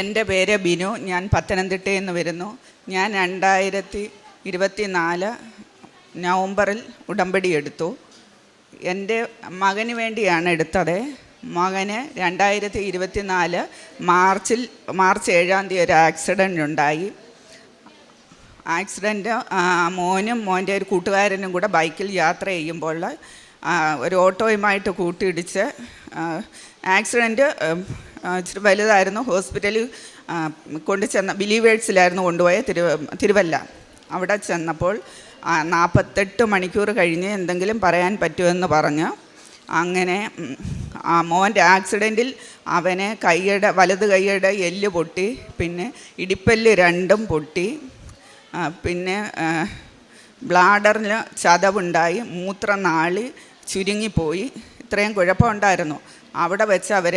എന്റെ പേര് ബിനു ഞാൻ പത്തനംതിട്ടയിൽ നിന്ന് വരുന്നു. ഞാൻ രണ്ടായിരത്തി ഇരുപത്തി നാല് നവംബറിൽ ഉടമ്പടി എടുത്തു. എന്റെ മകന് വേണ്ടിയാണ് എടുത്തത്. മകന് രണ്ടായിരത്തി ഇരുപത്തി നാല് മാർച്ചിൽ മാർച്ച് ഏഴാം തീയതി ഒരു ആക്സിഡന്റ് ഉണ്ടായി. ആക്സിഡന്റ് മോനും മോന്റെ ഒരു കൂട്ടുകാരനും കൂടെ ബൈക്കിൽ യാത്ര ചെയ്യുമ്പോൾ ഒരു ഓട്ടോയുമായിട്ട് കൂട്ടിയിടിച്ച് ആക്സിഡന്റ് ഇച്ചിരി വലുതായിരുന്നു. ഹോസ്പിറ്റലിൽ കൊണ്ടു ചെന്ന ബിലീവേഴ്സിലായിരുന്നു കൊണ്ടുപോയ തിരു തിരുവല്ല. അവിടെ ചെന്നപ്പോൾ നാൽപ്പത്തെട്ട് മണിക്കൂർ കഴിഞ്ഞ് എന്തെങ്കിലും പറയാൻ പറ്റുമെന്ന് പറഞ്ഞ്. അങ്ങനെ ആ മോന്റെ ആക്സിഡന്റിൽ അവന് കൈയുടെ വലത് കൈയുടെ എല്ല് പൊട്ടി പിന്നെ ഇടിപ്പല്ല് രണ്ടും പൊട്ടി പിന്നെ ബ്ലാഡറിന് ചതവുണ്ടായി മൂത്രനാളി ചുരുങ്ങിപ്പോയി. ഇത്രയും കുഴപ്പമുണ്ടായിരുന്നു. അവിടെ വെച്ച് അവർ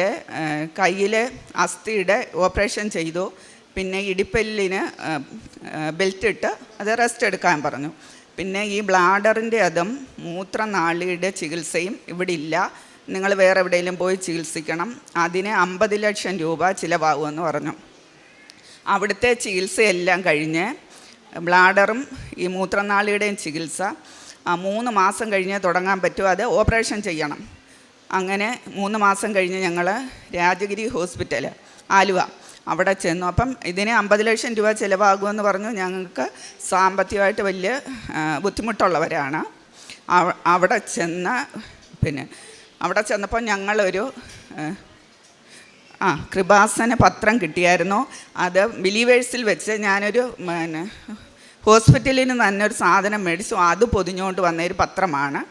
കയ്യിൽ അസ്ഥിയുടെ ഓപ്പറേഷൻ ചെയ്തു. പിന്നെ ഇടിപ്പല്ലിന് ബെൽറ്റ് ഇട്ട് അത് റെസ്റ്റ് എടുക്കാൻ പറഞ്ഞു. പിന്നെ ഈ ബ്ലാഡറിന്റെ അതും മൂത്രനാളിയുടെ ചികിത്സയും ഇവിടെ ഇല്ല. നിങ്ങൾ വേറെ എവിടെയെങ്കിലും പോയി ചികിത്സിക്കണം. അതിന് അമ്പത് ലക്ഷം രൂപ ചിലവാകുമെന്ന് പറഞ്ഞു. അവിടുത്തെ ചികിത്സയെല്ലാം കഴിഞ്ഞ് ബ്ലാഡറും ഈ മൂത്രനാളിയുടെയും ചികിത്സ മൂന്ന് മാസം കഴിഞ്ഞ് തുടങ്ങാൻ പറ്റുമോ അത് ഓപ്പറേഷൻ ചെയ്യണം. അങ്ങനെ മൂന്ന് മാസം കഴിഞ്ഞ് ഞങ്ങൾ രാജഗിരി ഹോസ്പിറ്റൽ ആലുവ അവിടെ ചെന്നു. അപ്പം ഇതിന് അമ്പത് ലക്ഷം രൂപ ചിലവാകുമെന്ന് പറഞ്ഞു. ഞങ്ങൾക്ക് സാമ്പത്തികമായിട്ട് വലിയ ബുദ്ധിമുട്ടുള്ളവരാണ്. അവിടെ ചെന്ന് പിന്നെ അവിടെ ചെന്നപ്പോൾ ഞങ്ങളൊരു ആ കൃപാസന പത്രം കിട്ടിയായിരുന്നു. അത് ബിലീവേഴ്സിൽ വെച്ച് ഞാനൊരു പിന്നെ ഹോസ്പിറ്റലിൽ നിന്ന് തന്നെ ഒരു സാധനം മേടിച്ചു. അത് പൊതിഞ്ഞുകൊണ്ട് വന്ന ഒരു പത്രമാണ്.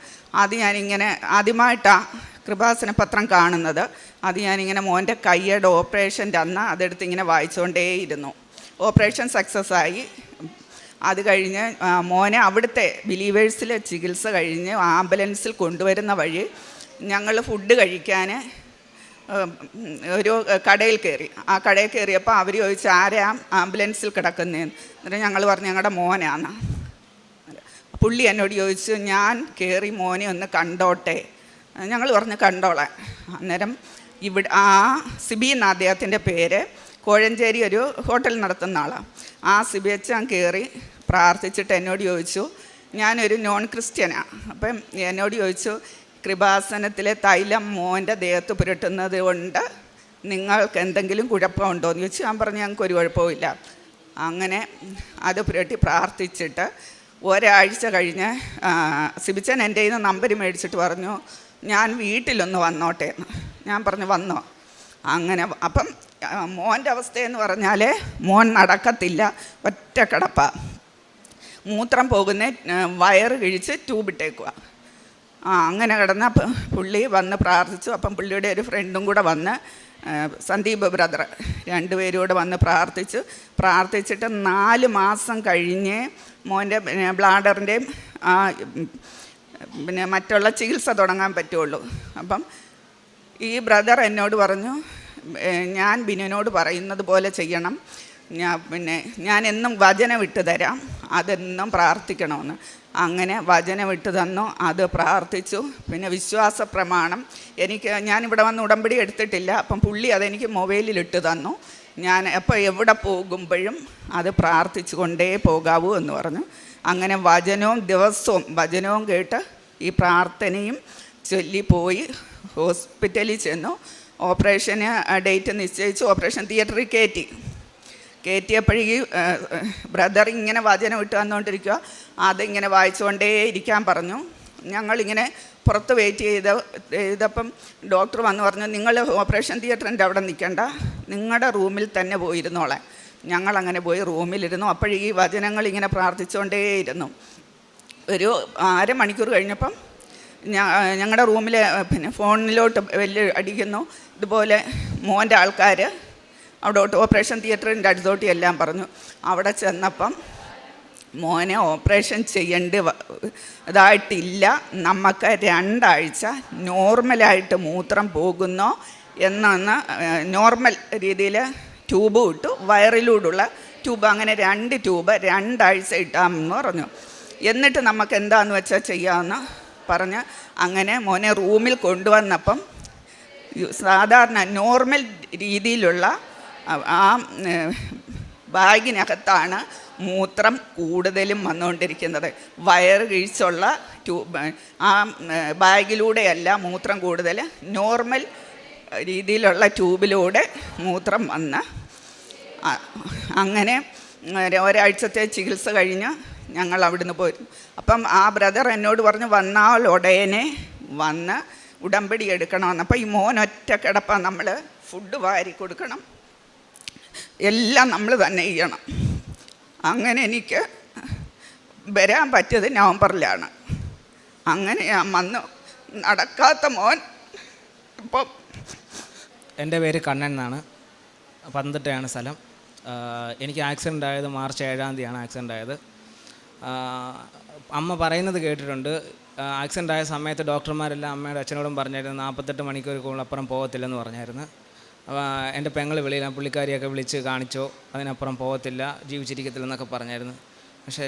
അത് ഞാനിങ്ങനെ ആദ്യമായിട്ടാണ് കൃപാസന പത്രം കാണുന്നത്. അത് ഞാനിങ്ങനെ മോന്റെ കൈയുടെ ഓപ്പറേഷന്റെ അന്ന് അതെടുത്ത് ഇങ്ങനെ വായിച്ചുകൊണ്ടേയിരുന്നു ഓപ്പറേഷൻ സക്സസ് ആയി. അത് കഴിഞ്ഞ് മോനെ അവിടുത്തെ ബിലീവേഴ്സിലെ ചികിത്സ കഴിഞ്ഞ് ആംബുലൻസിൽ കൊണ്ടുവരുന്ന വഴി ഞങ്ങൾ ഫുഡ് കഴിക്കാൻ ഒരു കടയിൽ കയറി ആ കടയിൽ കയറിയപ്പോൾ അവർ ചോദിച്ചു ആരാ ആംബുലൻസിൽ കിടക്കുന്നതെന്ന് എന്നിട്ട് ഞങ്ങൾ പറഞ്ഞു ഞങ്ങളുടെ മോനാണ് പുള്ളി എന്നോട് ചോദിച്ചു ഞാൻ കയറി മോനെ ഒന്ന് കണ്ടോട്ടെ? ഞങ്ങൾ പറഞ്ഞ് കണ്ടോളാം. അന്നേരം ഇവിടെ ആ സിബി എന്ന അദ്ദേഹത്തിന്റെ പേര് കോഴഞ്ചേരി ഒരു ഹോട്ടൽ നടത്തുന്ന ആളാണ് ആ സിബി അച്ഛൻ കയറി പ്രാർത്ഥിച്ചിട്ട് എന്നോട് ചോദിച്ചു ഞാനൊരു നോൺ ക്രിസ്ത്യനാണ് അപ്പം എന്നോട് ചോദിച്ചു കൃപാസനത്തിലെ തൈലം മോന്റെ ദേഹത്ത് പുരട്ടുന്നത് കൊണ്ട് നിങ്ങൾക്ക് എന്തെങ്കിലും കുഴപ്പമുണ്ടോ? എന്ന് ചോദിച്ചു. ഞാൻ പറഞ്ഞു ഞങ്ങൾക്ക് ഒരു കുഴപ്പമില്ല അങ്ങനെ അത് പുരട്ടി പ്രാർത്ഥിച്ചിട്ട് ഒരാഴ്ച കഴിഞ്ഞ് സിബിച്ചൻ എന്റെ കയ്യിൽ നിന്ന് നമ്പർ മേടിച്ചിട്ട് പറഞ്ഞു ഞാൻ വീട്ടിലൊന്ന് വന്നോട്ടെ എന്ന്. ഞാൻ പറഞ്ഞു വന്നോ. അങ്ങനെ അപ്പം മോന്റെ അവസ്ഥയെന്ന് പറഞ്ഞാൽ മോൻ നടക്കത്തില്ല ഒറ്റ കിടപ്പ. മൂത്രം പോകുന്ന വയറ് കിഴിച്ച് ട്യൂബിട്ടേക്കുക ആ അങ്ങനെ കിടന്ന പുള്ളി വന്ന് പ്രാർത്ഥിച്ചു. അപ്പം പുള്ളിയുടെ ഒരു ഫ്രണ്ടും കൂടെ വന്ന് സന്ദീപ് ബ്രദർ രണ്ടുപേരും കൂടെ വന്ന് പ്രാർത്ഥിച്ചു. പ്രാർത്ഥിച്ചിട്ട് നാല് മാസം കഴിഞ്ഞ് മോന്റെ ബ്ലാഡറിന്റെയും പിന്നെ മറ്റുള്ള ചികിത്സ തുടങ്ങാൻ പറ്റുള്ളൂ. അപ്പം ഈ ബ്രദർ എന്നോട് പറഞ്ഞു ഞാൻ ബിനുവിനോട് പറയുന്നത് പോലെ ചെയ്യണം. ഞാൻ പിന്നെ ഞാൻ എന്നും വചനം ഇട്ട് തരാം. അതെന്നും പ്രാർത്ഥിക്കണമെന്ന്. അങ്ങനെ വചനം ഇട്ട് തന്നു അത് പ്രാർത്ഥിച്ചു. പിന്നെ വിശ്വാസ പ്രമാണം. എനിക്ക് ഞാനിവിടെ വന്ന് ഉടമ്പടി എടുത്തിട്ടില്ല. അപ്പം പുള്ളി അതെനിക്ക് മൊബൈലിൽ ഇട്ട് തന്നു. ഞാൻ എപ്പോൾ എവിടെ പോകുമ്പോഴും അത് പ്രാർത്ഥിച്ചു കൊണ്ടേ പോകാവൂ എന്ന് പറഞ്ഞു. അങ്ങനെ വചനവും ദിവസവും വചനവും കേട്ട് ഈ പ്രാർത്ഥനയും ചൊല്ലിപ്പോയി ഹോസ്പിറ്റലിൽ ചെന്നു. ഓപ്പറേഷന് ഡേറ്റ് നിശ്ചയിച്ച്. ഓപ്പറേഷൻ തിയേറ്ററിൽ കയറ്റി. കയറ്റിയപ്പോഴേക്ക് ബ്രദർ ഇങ്ങനെ വചനം ഇട്ട് വന്നുകൊണ്ടിരിക്കുക അതിങ്ങനെ വായിച്ചുകൊണ്ടേ ഇരിക്കാൻ പറഞ്ഞു. ഞങ്ങളിങ്ങനെ പുറത്ത് വെയിറ്റ് ചെയ്ത ചെയ്തപ്പം ഡോക്ടർ വന്ന് പറഞ്ഞു നിങ്ങൾ ഓപ്പറേഷൻ തിയേറ്ററിന്റെ അവിടെ നിൽക്കണ്ട. നിങ്ങളുടെ റൂമിൽ തന്നെ പോയിരുന്നോളെ ഞങ്ങളങ്ങനെ പോയി റൂമിലിരുന്നു. അപ്പോഴീ വചനങ്ങൾ ഇങ്ങനെ പ്രാർത്ഥിച്ചുകൊണ്ടേയിരുന്നു. ഒരു അരമണിക്കൂർ കഴിഞ്ഞപ്പം ഞങ്ങളുടെ റൂമിലെ പിന്നെ ഫോണിലോട്ട് വലിയ അടിക്കുന്നു. ഇതുപോലെ മോന്റെ ആൾക്കാർ അവിടോട്ട് ഓപ്പറേഷൻ തിയേറ്ററിന്റെ അടുത്തോട്ട് എല്ലാം പറഞ്ഞു. അവിടെ ചെന്നപ്പം മോനെ ഓപ്പറേഷൻ ചെയ്യേണ്ടി ഇതായിട്ടില്ല. നമുക്ക് രണ്ടാഴ്ച നോർമലായിട്ട് മൂത്രം പോകുന്നോ? എന്നാണ് നോർമൽ രീതിയിൽ ട്യൂബ് ഇട്ടു വയറിലൂടുള്ള ട്യൂബ് അങ്ങനെ രണ്ട് ട്യൂബ് രണ്ടാഴ്ച ഇട്ടാമെന്ന് പറഞ്ഞു. എന്നിട്ട് നമുക്ക് എന്താന്ന് വെച്ചാൽ ചെയ്യാമെന്ന് പറഞ്ഞ് അങ്ങനെ മോനെ റൂമിൽ കൊണ്ടുവന്നപ്പം സാധാരണ നോർമൽ രീതിയിലുള്ള ആ- ബാഗിനകത്താണ് മൂത്രം കൂടുതലും വന്നുകൊണ്ടിരിക്കുന്നത്. വയറ് കിഴിച്ചുള്ള ട്യൂബ് ആ ബാഗിലൂടെയല്ല മൂത്രം കൂടുതൽ. നോർമൽ രീതിയിലുള്ള ട്യൂബിലൂടെ മൂത്രം വന്ന് അങ്ങനെ ഒരാഴ്ചത്തെ ചികിത്സ കഴിഞ്ഞ് ഞങ്ങൾ അവിടുന്ന് പോയിരുന്നു അപ്പം ആ ബ്രദർ എന്നോട് പറഞ്ഞു വന്നാൽ ഉടനെ വന്ന് ഉടമ്പടി എടുക്കണമെന്ന്. അപ്പം ഈ മോൻ ഒറ്റ നമ്മൾ ഫുഡ് വാരി കൊടുക്കണം. എല്ലാം നമ്മൾ തന്നെ ചെയ്യണം. അങ്ങനെ എനിക്ക് വരാൻ പറ്റിയത് നവംബറിലാണ്. അങ്ങനെ ഞാൻ വന്നു. നടക്കാത്ത മോൻ ഇപ്പം എന്റെ പേര് കണ്ണൻ എന്നാണ്. പന്തട്ടയാണ് സ്ഥലം. എനിക്ക് ആക്സിഡന്റ് ആയത് മാർച്ച് ഏഴാം തീയതിയാണ് ആക്സിഡന്റ് ആയത്. അമ്മ പറയുന്നത് കേട്ടിട്ടുണ്ട്. ആക്സിഡന്റ് ആയ സമയത്ത് ഡോക്ടർമാരെല്ലാം അമ്മയുടെ അച്ഛനോടും പറഞ്ഞായിരുന്നു നാൽപ്പത്തെട്ട് മണിക്കൂർ കൂടുതലപ്പുറം പോകത്തില്ലെന്ന് പറഞ്ഞായിരുന്നു. എന്റെ പെങ്ങൾ വെളിയിൽ പുള്ളിക്കാരിയൊക്കെ വിളിച്ച് കാണിച്ചോ അതിനപ്പുറം പോകത്തില്ല ജീവിച്ചിരിക്കത്തില്ലെന്നൊക്കെ പറഞ്ഞായിരുന്നു. പക്ഷേ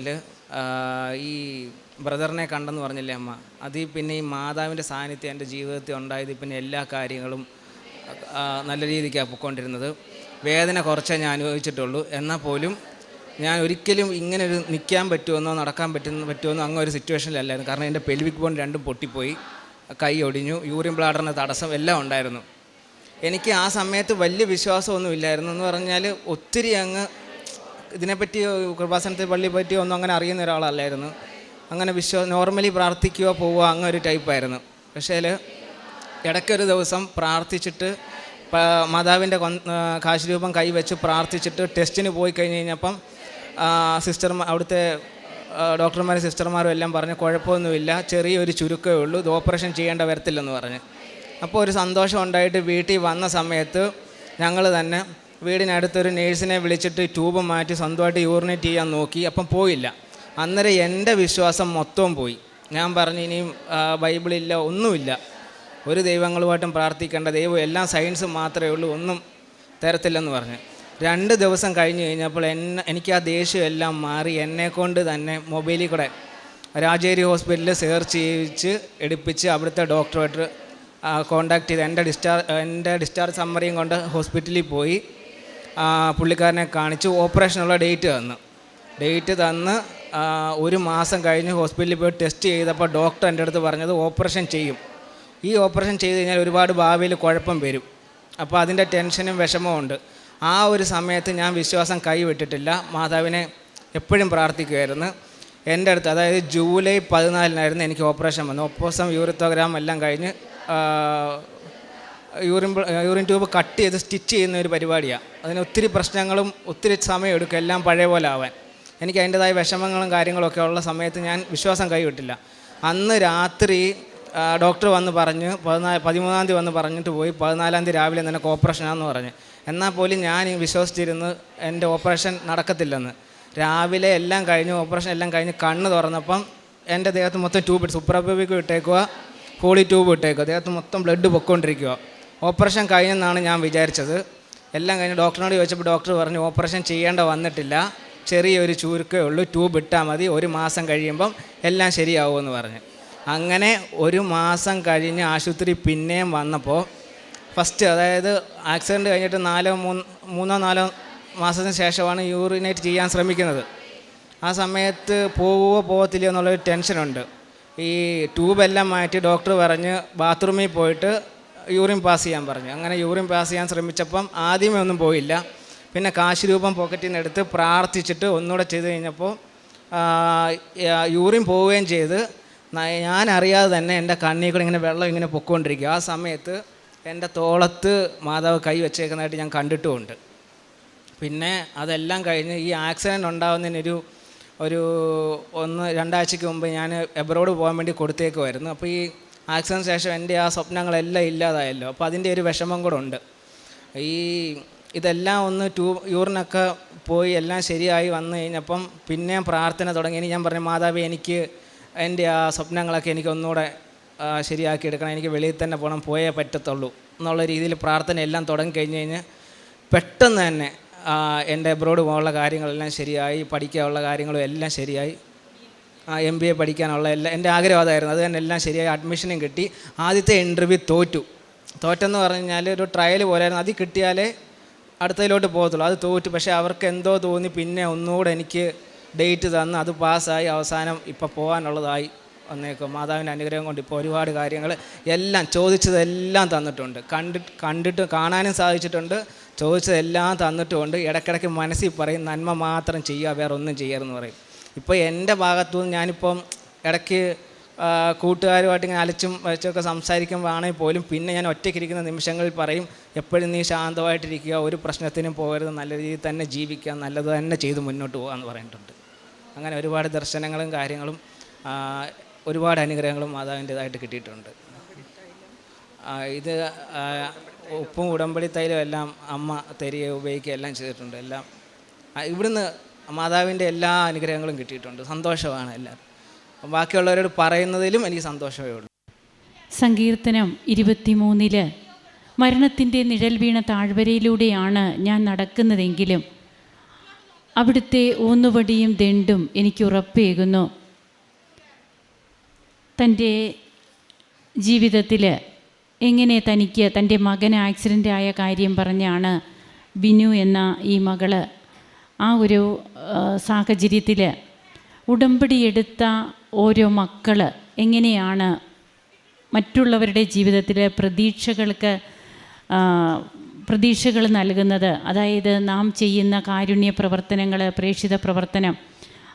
ഈ ബ്രദറിനെ കണ്ടെന്ന് പറഞ്ഞില്ലേ അമ്മ? അതിൽ പിന്നെ ഈ മാതാവിന്റെ സാന്നിധ്യം എന്റെ ജീവിതത്തിൽ ഉണ്ടായത് പിന്നെ എല്ലാ കാര്യങ്ങളും നല്ല രീതിക്കാണ് പൊയ്ക്കൊണ്ടിരുന്നത് വേദന കുറച്ചേ ഞാൻ അനുഭവിച്ചിട്ടുള്ളൂ. എന്നാൽ പോലും ഞാൻ ഒരിക്കലും ഇങ്ങനെ ഒരു നിൽക്കാൻ പറ്റുമെന്നോ നടക്കാൻ പറ്റുന്ന പറ്റുമെന്നോ അങ്ങനെ ഒരു സിറ്റുവേഷനിലല്ലായിരുന്നു. കാരണം എന്റെ പെൽവിക് ബോൺ രണ്ടും പൊട്ടിപ്പോയി. കൈ ഒടിഞ്ഞു. യൂറിൻ ബ്ലാഡറിന് തടസ്സം എല്ലാം ഉണ്ടായിരുന്നു. എനിക്ക് ആ സമയത്ത് വലിയ വിശ്വാസമൊന്നും ഇല്ലായിരുന്നു. എന്ന് പറഞ്ഞാൽ ഒത്തിരി അങ്ങ് ഇതിനെപ്പറ്റി കൃപാസനത്തെ പള്ളിയെ പറ്റി ഒന്നും അങ്ങനെ അറിയുന്ന ഒരാളല്ലായിരുന്നു. അങ്ങനെ വിശ്വാസം നോർമലി പ്രാർത്ഥിക്കുക പോവുക അങ്ങനെ ഒരു ടൈപ്പായിരുന്നു പക്ഷേ ഇടയ്ക്കൊരു ദിവസം പ്രാർത്ഥിച്ചിട്ട് മാതാവിന്റെ കൊ കാശ് രൂപം കൈവച്ച് പ്രാർത്ഥിച്ചിട്ട് ടെസ്റ്റിന് പോയി കഴിഞ്ഞ് കഴിഞ്ഞപ്പം സിസ്റ്റർ അവിടുത്തെ ഡോക്ടർമാരും സിസ്റ്റർമാരും എല്ലാം പറഞ്ഞ് കുഴപ്പമൊന്നുമില്ല ചെറിയൊരു ചുരുക്കമേ ഉള്ളൂ ഇത് ഓപ്പറേഷൻ ചെയ്യേണ്ട വരത്തില്ലെന്ന് പറഞ്ഞ്. അപ്പോൾ ഒരു സന്തോഷം ഉണ്ടായിട്ട് വീട്ടിൽ വന്ന സമയത്ത് ഞങ്ങൾ തന്നെ വീടിനടുത്തൊരു നേഴ്സിനെ വിളിച്ചിട്ട് ട്യൂബ് മാറ്റി സ്വന്തമായിട്ട് യൂറിനേറ്റ് ചെയ്യാൻ നോക്കി അപ്പം പോയില്ല. അന്നേരം എന്റെ വിശ്വാസം മൊത്തവും പോയി. ഞാൻ പറഞ്ഞു ഇനിയും ബൈബിളില്ല ഒന്നുമില്ല. ഒരു ദൈവങ്ങളുമായിട്ടും പ്രാർത്ഥിക്കേണ്ട ദൈവം എല്ലാം സയൻസ് മാത്രമേ ഉള്ളൂ ഒന്നും തരത്തില്ലെന്ന് പറഞ്ഞു. രണ്ട് ദിവസം കഴിഞ്ഞ് കഴിഞ്ഞപ്പോൾ എന്നെ എനിക്ക് ആ ദേഷ്യം എല്ലാം മാറി എന്നെക്കൊണ്ട് തന്നെ മൊബൈലിൽ കൂടെ രാജേരി ഹോസ്പിറ്റലിൽ സെർച്ച് ചെയ്യിച്ച് എടുപ്പിച്ച് അവിടുത്തെ ഡോക്ടറുമായിട്ട് കോണ്ടാക്ട് ചെയ്ത് എന്റെ ഡിസ്ചാർജ് എന്റെ ഡിസ്ചാർജ് സമ്മറിയും കൊണ്ട് ഹോസ്പിറ്റലിൽ പോയി പുള്ളിക്കാരനെ കാണിച്ചു ഓപ്പറേഷനുള്ള ഡേറ്റ് തന്നു. ഡേറ്റ് തന്ന് ഒരു മാസം കഴിഞ്ഞ് ഹോസ്പിറ്റലിൽ പോയി ടെസ്റ്റ് ചെയ്തപ്പോൾ ഡോക്ടർ എന്റെ അടുത്ത് പറഞ്ഞത് ഓപ്പറേഷൻ ചെയ്യും. ഈ ഓപ്പറേഷൻ ചെയ്ത് കഴിഞ്ഞാൽ ഒരുപാട് ഭാവിയിൽ കുഴപ്പം വരും. അപ്പോൾ അതിന്റെ ടെൻഷനും വിഷമവും ഉണ്ട്. ആ ഒരു സമയത്ത് ഞാൻ വിശ്വാസം കൈവിട്ടിട്ടില്ല. മാതാവിനെ എപ്പോഴും പ്രാർത്ഥിക്കുമായിരുന്നു. എന്റെ അടുത്ത് അതായത് ജൂലൈ പതിനാലിനായിരുന്നു എനിക്ക് ഓപ്പറേഷൻ വന്നു ഒപ്പോസം യൂറിത്തോഗ്രാം എല്ലാം കഴിഞ്ഞ് യൂറിൻ യൂറിൻ ട്യൂബ് കട്ട് ചെയ്ത് സ്റ്റിച്ച് ചെയ്യുന്ന ഒരു പരിപാടിയാണ് അതിന് ഒത്തിരി പ്രശ്നങ്ങളും ഒത്തിരി സമയം എടുക്കും. എല്ലാം പഴയ പോലെ ആവാൻ. എനിക്ക് അതിന്റെതായ വിഷമങ്ങളും കാര്യങ്ങളൊക്കെ ഉള്ള സമയത്ത് ഞാൻ വിശ്വാസം കൈവിട്ടില്ല. അന്ന് രാത്രി ഡോക്ടർ വന്ന് പറഞ്ഞ് പതിനാല് പതിമൂന്നാം തീയതി വന്ന് പറഞ്ഞിട്ട് പോയി പതിനാലാം തീയതി രാവിലെ തന്നെ ഓപ്പറേഷനാന്ന് പറഞ്ഞ്. എന്നാൽ പോലും ഞാൻ വിശ്വസിച്ചിരുന്ന് എന്റെ ഓപ്പറേഷൻ നടക്കത്തില്ലെന്ന്. രാവിലെ എല്ലാം കഴിഞ്ഞ് ഓപ്പറേഷൻ എല്ലാം കഴിഞ്ഞ് കണ്ണ് തുറന്നപ്പം എന്റെ ദേഹത്ത് മൊത്തം ട്യൂബ് ഇട്ട് സുപ്രബിക്ക് ഇട്ടേക്കുക പോളി ട്യൂബ് ഇട്ടേക്കുക ദേഹത്ത് മൊത്തം ബ്ലഡ് പൊക്കോണ്ടിരിക്കുക ഓപ്പറേഷൻ കഴിഞ്ഞെന്നാണ് ഞാൻ വിചാരിച്ചത്. എല്ലാം കഴിഞ്ഞ് ഡോക്ടറിനോട് ചോദിച്ചപ്പോൾ ഡോക്ടർ പറഞ്ഞു ഓപ്പറേഷൻ ചെയ്യേണ്ട വന്നിട്ടില്ല. ചെറിയൊരു ചുരുക്കേ ഉള്ളൂ ട്യൂബ് ഇട്ടാൽ മതി ഒരു മാസം കഴിയുമ്പം എല്ലാം ശരിയാവുമെന്ന് പറഞ്ഞു. അങ്ങനെ ഒരു മാസം കഴിഞ്ഞ് ആശുപത്രി പിന്നെയും വന്നപ്പോൾ ഫസ്റ്റ് അതായത് ആക്സിഡന്റ് കഴിഞ്ഞിട്ട് നാലോ മൂന്ന് നാലോ മാസത്തിന് ശേഷമാണ് യൂറിനേറ്റ് ചെയ്യാൻ ശ്രമിക്കുന്നത്. ആ സമയത്ത് പോവുകയോ പോകത്തില്ലയോ എന്നുള്ളൊരു ടെൻഷനുണ്ട് ഈ ട്യൂബെല്ലാം മാറ്റി ഡോക്ടർ പറഞ്ഞ് ബാത്റൂമിൽ പോയിട്ട് യൂറിൻ പാസ് ചെയ്യാൻ പറഞ്ഞു. അങ്ങനെ യൂറിൻ പാസ് ചെയ്യാൻ ശ്രമിച്ചപ്പം ആദ്യമേ ഒന്നും പോയില്ല. പിന്നെ കാശ് രൂപം പോക്കറ്റിൽ നിന്ന് എടുത്ത് പ്രാർത്ഥിച്ചിട്ട് ഒന്നുകൂടെ ചെയ്ത് കഴിഞ്ഞപ്പോൾ യൂറിൻ പോവുകയും ചെയ്ത് ഞാൻ അറിയാതെ തന്നെ എന്റെ കണ്ണിൽ കൂടെ ഇങ്ങനെ വെള്ളം ഇങ്ങനെ പൊക്കോണ്ടിരിക്കുക ആ സമയത്ത് എന്റെ തോളത്ത് മാതാവ് കൈ വെച്ചേക്കുന്നതായിട്ട് ഞാൻ കണ്ടിട്ടുമുണ്ട്. പിന്നെ അതെല്ലാം കഴിഞ്ഞ് ഈ ആക്സിഡന്റ് ഉണ്ടാകുന്നതിനൊരു ഒരു ഒന്ന് രണ്ടാഴ്ചയ്ക്ക് മുമ്പ് ഞാൻ എബ്രോഡ് പോകാൻ വേണ്ടി കൊടുത്തേക്കുമായിരുന്നു അപ്പോൾ ഈ ആക്സിഡന്റ് ശേഷം എന്റെ ആ സ്വപ്നങ്ങളെല്ലാം ഇല്ലാതായല്ലോ. അപ്പോൾ അതിന്റെ ഒരു വിഷമം കൂടെ ഉണ്ട്. ഈ ഇതെല്ലാം ഒന്ന് ട്യൂ യൂറിനൊക്കെ പോയി എല്ലാം ശരിയായി വന്നു കഴിഞ്ഞപ്പം പിന്നെയും പ്രാർത്ഥന തുടങ്ങി. ഇനി ഞാൻ പറഞ്ഞു മാതാവ് എനിക്ക് എന്റെ ആ സ്വപ്നങ്ങളൊക്കെ എനിക്ക് ഒന്നുകൂടെ ശരിയാക്കി എടുക്കണം എനിക്ക് വെളിയിൽ തന്നെ പോകണം പോയേ പറ്റത്തുള്ളൂ എന്നുള്ള രീതിയിൽ പ്രാർത്ഥന എല്ലാം തുടങ്ങി കഴിഞ്ഞ് കഴിഞ്ഞ് പെട്ടെന്ന് തന്നെ എന്റെ എബ്രോഡ് പോകാനുള്ള കാര്യങ്ങളെല്ലാം ശരിയായി പഠിക്കാനുള്ള കാര്യങ്ങളും എല്ലാം ശരിയായി. എം ബി എ പഠിക്കാനുള്ള എല്ലാ എന്റെ ആഗ്രഹം അതായിരുന്നു. അത് തന്നെ എല്ലാം ശരിയായി അഡ്മിഷനും കിട്ടി. ആദ്യത്തെ ഇന്റർവ്യൂ തോറ്റു. തോറ്റെന്ന് പറഞ്ഞു കഴിഞ്ഞാൽ ഒരു ട്രയൽ പോലെയായിരുന്നു അത് കിട്ടിയാലേ അടുത്തതിലോട്ട് പോകത്തുള്ളൂ. അത് തോറ്റു. പക്ഷേ അവർക്ക് എന്തോ തോന്നി. പിന്നെ ഒന്നുകൂടെ എനിക്ക് ഡേറ്റ് തന്ന് അത് പാസ്സായി അവസാനം ഇപ്പോൾ പോകാനുള്ളതായി വന്നേക്കും. മാതാവിന്റെ അനുഗ്രഹം കൊണ്ട് ഇപ്പോൾ ഒരുപാട് കാര്യങ്ങൾ എല്ലാം ചോദിച്ചതെല്ലാം തന്നിട്ടുണ്ട്. കണ്ടിട്ട് കണ്ടിട്ട് കാണാനും സാധിച്ചിട്ടുണ്ട്. ചോദിച്ചതെല്ലാം തന്നിട്ടുമുണ്ട് ഇടയ്ക്കിടയ്ക്ക് മനസ്സിൽ പറയും നന്മ മാത്രം ചെയ്യുക വേറെ ഒന്നും ചെയ്യരുതെന്ന് പറയും. ഇപ്പോൾ എന്റെ ഭാഗത്തു നിന്ന് ഞാനിപ്പം ഇടയ്ക്ക് കൂട്ടുകാരുമായിട്ട് ഇങ്ങനെ അലച്ചും വരച്ചൊക്കെ സംസാരിക്കുമ്പോഴാണെങ്കിൽ പോലും പിന്നെ ഞാൻ ഒറ്റയ്ക്കിരിക്കുന്ന നിമിഷങ്ങളിൽ പറയും എപ്പോഴും നീ ശാന്തമായിട്ടിരിക്കുക ഒരു പ്രശ്നത്തിനും പോകരുത് നല്ല രീതിയിൽ തന്നെ ജീവിക്കുക നല്ലത് തന്നെ ചെയ്ത് മുന്നോട്ട് പോകുക എന്ന് പറഞ്ഞിട്ടുണ്ട്. അങ്ങനെ ഒരുപാട് ദർശനങ്ങളും കാര്യങ്ങളും ഒരുപാട് അനുഗ്രഹങ്ങളും മാതാവിന്റെതായിട്ട് കിട്ടിയിട്ടുണ്ട്. ഇത് ഉപ്പും ഉടമ്പടി തൈലും എല്ലാം അമ്മ തെരിയ ഉപയോഗിക്കുക എല്ലാം ചെയ്തിട്ടുണ്ട്. എല്ലാം ഇവിടുന്ന് മാതാവിന്റെ എല്ലാ അനുഗ്രഹങ്ങളും കിട്ടിയിട്ടുണ്ട്. സന്തോഷമാണ് എല്ലാം ബാക്കിയുള്ളവരോട് പറയുന്നതിലും എനിക്ക് സന്തോഷമേ ഉള്ളൂ. സങ്കീർത്തനം ഇരുപത്തിമൂന്നിൽ മരണത്തിന്റെ നിഴൽ വീണ താഴ്വരയിലൂടെയാണ് ഞാൻ നടക്കുന്നതെങ്കിലും അവിടുത്തെ ഊന്നുവടിയും ദണ്ടും എനിക്ക് ഉറപ്പേകുന്നു. തന്റെ ജീവിതത്തിൽ എങ്ങനെ തനിക്ക് തന്റെ മകൻ ആക്സിഡന്റ് ആയ കാര്യം പറഞ്ഞാണ് ബിനു എന്ന ഈ മകൾ ആ ഒരു സാഹചര്യത്തിൽ ഉടമ്പടി എടുത്ത ഓരോ മക്കൾ എങ്ങനെയാണ് മറ്റുള്ളവരുടെ ജീവിതത്തിൽ പ്രതീക്ഷകൾക്ക് പ്രതീക്ഷകൾ നൽകുന്നത്? അതായത് നാം ചെയ്യുന്ന കാരുണ്യ പ്രവർത്തനങ്ങൾ പ്രേക്ഷിത പ്രവർത്തനം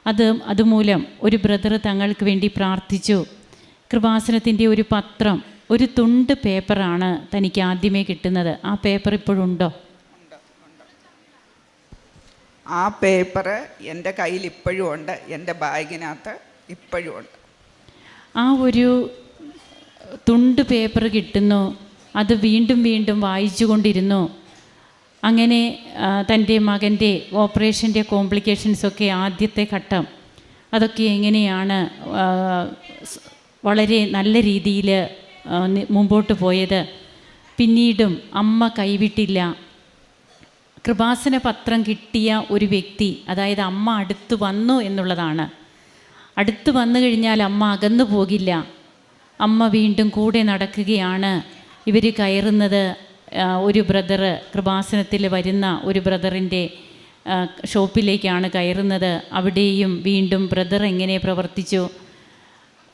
അത് അതുമൂലം ഒരു ബ്രദർ തങ്ങൾക്ക് വേണ്ടി പ്രാർത്ഥിച്ചു. കൃപാസനത്തിന്റെ ഒരു പത്രം ഒരു തുണ്ട് പേപ്പറാണ് തനിക്ക് ആദ്യമേ കിട്ടുന്നത്. ആ പേപ്പർ ഇപ്പോഴുണ്ടോ? ആ പേപ്പർ എന്റെ കയ്യിൽ ഇപ്പോഴും ഉണ്ട്. എന്റെ ബാഗിനകത്ത്. ഇപ്പോഴും ഉണ്ട്. ആ ഒരു തുണ്ട് പേപ്പർ കിട്ടുന്നു. അത് വീണ്ടും വീണ്ടും വായിച്ചു കൊണ്ടിരുന്നു. അങ്ങനെ തന്റെ മകന്റെ ഓപ്പറേഷന്റെ കോംപ്ലിക്കേഷൻസൊക്കെ ആദ്യത്തെ ഘട്ടം. അതൊക്കെ എങ്ങനെയാണ് വളരെ നല്ല രീതിയിൽ മുമ്പോട്ട് പോയത്. പിന്നീടും അമ്മ കൈവിട്ടില്ല. കൃപാസന പത്രം കിട്ടിയ ഒരു വ്യക്തി അതായത് അമ്മ അടുത്ത് വന്നു എന്നുള്ളതാണ്. അടുത്ത് വന്നു കഴിഞ്ഞാൽ അമ്മ അകന്നു പോകില്ല. അമ്മ വീണ്ടും കൂടെ നടക്കുകയാണ്. ഇവർ കയറുന്നത് ഒരു ബ്രദർ കൃപാസനത്തിൽ വരുന്ന ഒരു ബ്രദറിന്റെ ഷോപ്പിലേക്കാണ് കയറുന്നത്. അവിടെയും വീണ്ടും ബ്രദർ എങ്ങനെ പ്രവർത്തിച്ചു?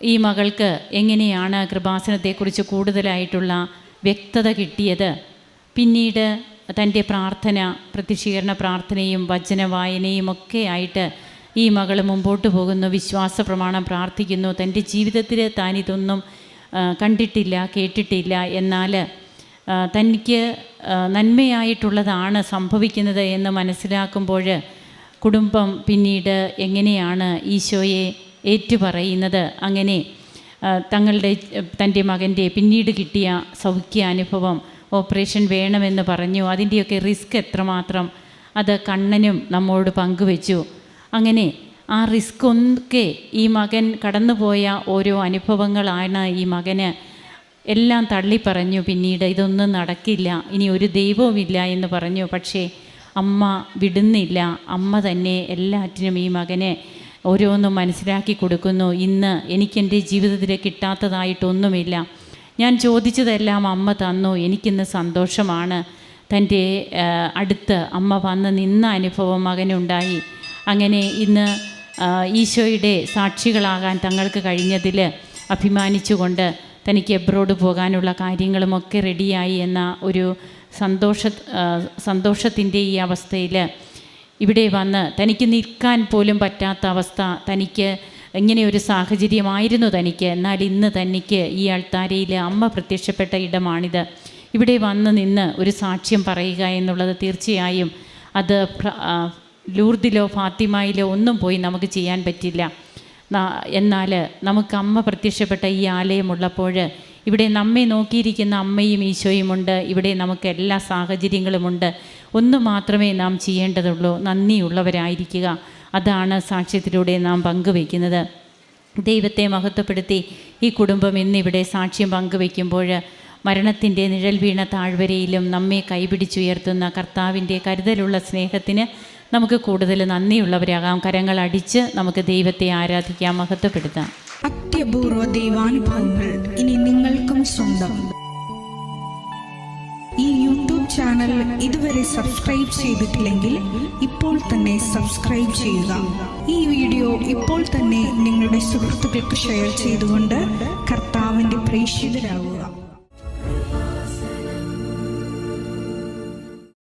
ഈ മകൾക്ക് എങ്ങനെയാണ് കൃപാസനത്തെക്കുറിച്ച് കൂടുതലായിട്ടുള്ള വ്യക്തത കിട്ടിയത്? പിന്നീട് തന്റെ പ്രാർത്ഥന പ്രത്യക്ഷീകരണ പ്രാർത്ഥനയും വചന വായനയും ഒക്കെ ആയിട്ട് ഈ മകൾ മുമ്പോട്ട് പോകുന്നു വിശ്വാസ പ്രമാണം പ്രാർത്ഥിക്കുന്നു. തന്റെ ജീവിതത്തിൽ താൻ ഇതൊന്നും കണ്ടിട്ടില്ല കേട്ടിട്ടില്ല. എന്നാൽ തനിക്ക് നന്മയായിട്ടുള്ളതാണ് സംഭവിക്കുന്നത് എന്ന് മനസ്സിലാക്കുമ്പോൾ കുടുംബം പിന്നീട് എങ്ങനെയാണ് ഈശോയെ ഏറ്റുപറയുന്നത്? അങ്ങനെ തങ്ങളുടെ തന്റെ മകന്റെ പിന്നീട് കിട്ടിയ സൗഖ്യ അനുഭവം ഓപ്പറേഷൻ വേണമെന്ന് പറഞ്ഞു. അതിന്റെയൊക്കെ റിസ്ക് എത്രമാത്രം? അത് കണ്ണനും നമ്മോട് പങ്കുവെച്ചു. അങ്ങനെ ആ റിസ്ക് ഒക്കെ ഈ മകൻ കടന്നുപോയ ഓരോ അനുഭവങ്ങളാണ് ഈ മകന് എല്ലാം തള്ളി പറഞ്ഞു പിന്നീട് ഇതൊന്നും നടക്കില്ല. ഇനി ഒരു ദൈവവുമില്ല എന്ന് പറഞ്ഞു. പക്ഷേ അമ്മ വിടുന്നില്ല. അമ്മ തന്നെ എല്ലാറ്റിനും ഈ മകനെ ഓരോന്നും മനസ്സിലാക്കി കൊടുക്കുന്നു. ഇന്ന് എനിക്കെന്റെ ജീവിതത്തിൽ കിട്ടാത്തതായിട്ടൊന്നുമില്ല. ഞാൻ ചോദിച്ചതെല്ലാം അമ്മ തന്നു. എനിക്കിന്ന് സന്തോഷമാണ്. തന്റെ അടുത്ത് അമ്മ വന്ന് നിന്ന അനുഭവം മകനുണ്ടായി. അങ്ങനെ ഇന്ന് ഈശോയുടെ സാക്ഷികളാകാൻ തങ്ങൾക്ക് കഴിഞ്ഞതിൽ അഭിമാനിച്ചുകൊണ്ട് തനിക്ക് എബ്രോഡ് പോകാനുള്ള കാര്യങ്ങളുമൊക്കെ റെഡിയായി എന്ന ഒരു സന്തോഷ സന്തോഷത്തിന്റെ ഈ അവസ്ഥയിൽ ഇവിടെ വന്ന് തനിക്ക് നിൽക്കാൻ പോലും പറ്റാത്ത അവസ്ഥ തനിക്ക് ഇങ്ങനെ ഒരു സാഹചര്യമായിരുന്നു തനിക്ക്. എന്നാൽ ഇന്ന് തനിക്ക് ഈ അൾത്താരയിൽ അമ്മ പ്രത്യക്ഷപ്പെട്ട ഇടമാണിത്. ഇവിടെ വന്ന് നിന്ന് ഒരു സാക്ഷ്യം പറയുക എന്നുള്ളത് തീർച്ചയായും അത് ലൂർദിലോ ഫാത്തിമയിലോ ഒന്നും പോയി നമുക്ക് ചെയ്യാൻ പറ്റില്ല. എന്നാൽ നമുക്ക് അമ്മ പ്രത്യക്ഷപ്പെട്ട ഈ ആലയമുള്ളപ്പോൾ ഇവിടെ നമ്മെ നോക്കിയിരിക്കുന്ന അമ്മയും ഈശോയുമുണ്ട്. ഇവിടെ നമുക്ക് എല്ലാ സാഹചര്യങ്ങളുമുണ്ട്. ഒന്ന് മാത്രമേ നാം ചെയ്യേണ്ടതുള്ളൂ. നന്ദിയുള്ളവരായിരിക്കുക. അതാണ് സാക്ഷ്യത്തിലൂടെ നാം പങ്കുവയ്ക്കുന്നത്. ദൈവത്തെ മഹത്വപ്പെടുത്തി ഈ കുടുംബം ഇന്നിവിടെ സാക്ഷ്യം പങ്കുവയ്ക്കുമ്പോൾ മരണത്തിന്റെ നിഴൽ വീണ താഴ്വരയിലും നമ്മെ കൈപിടിച്ചുയർത്തുന്ന കർത്താവിന്റെ കരുതലുള്ള സ്നേഹത്തിന് നമുക്ക് കൂടുതൽ നന്ദിയുള്ളവരാകാം. കരങ്ങൾ അടിച്ച് നമുക്ക് ദൈവത്തെ ആരാധിക്കാം മഹത്വപ്പെടുത്താം. അത്യപൂർവ ദൈവാനുഭവങ്ങൾ ഇനി നിങ്ങൾക്കും സ്വന്തം. ഈ യൂട്യൂബ് ചാനൽ ഇതുവരെ സബ്സ്ക്രൈബ് ചെയ്തിട്ടില്ലെങ്കിൽ ഇപ്പോൾ തന്നെ സബ്സ്ക്രൈബ് ചെയ്യുക. ഈ വീഡിയോ ഇപ്പോൾ തന്നെ നിങ്ങളുടെ സുഹൃത്തുക്കൾക്ക് ഷെയർ ചെയ്തുകൊണ്ട് കർത്താവിന്റെ പ്രേക്ഷിതരാകുക.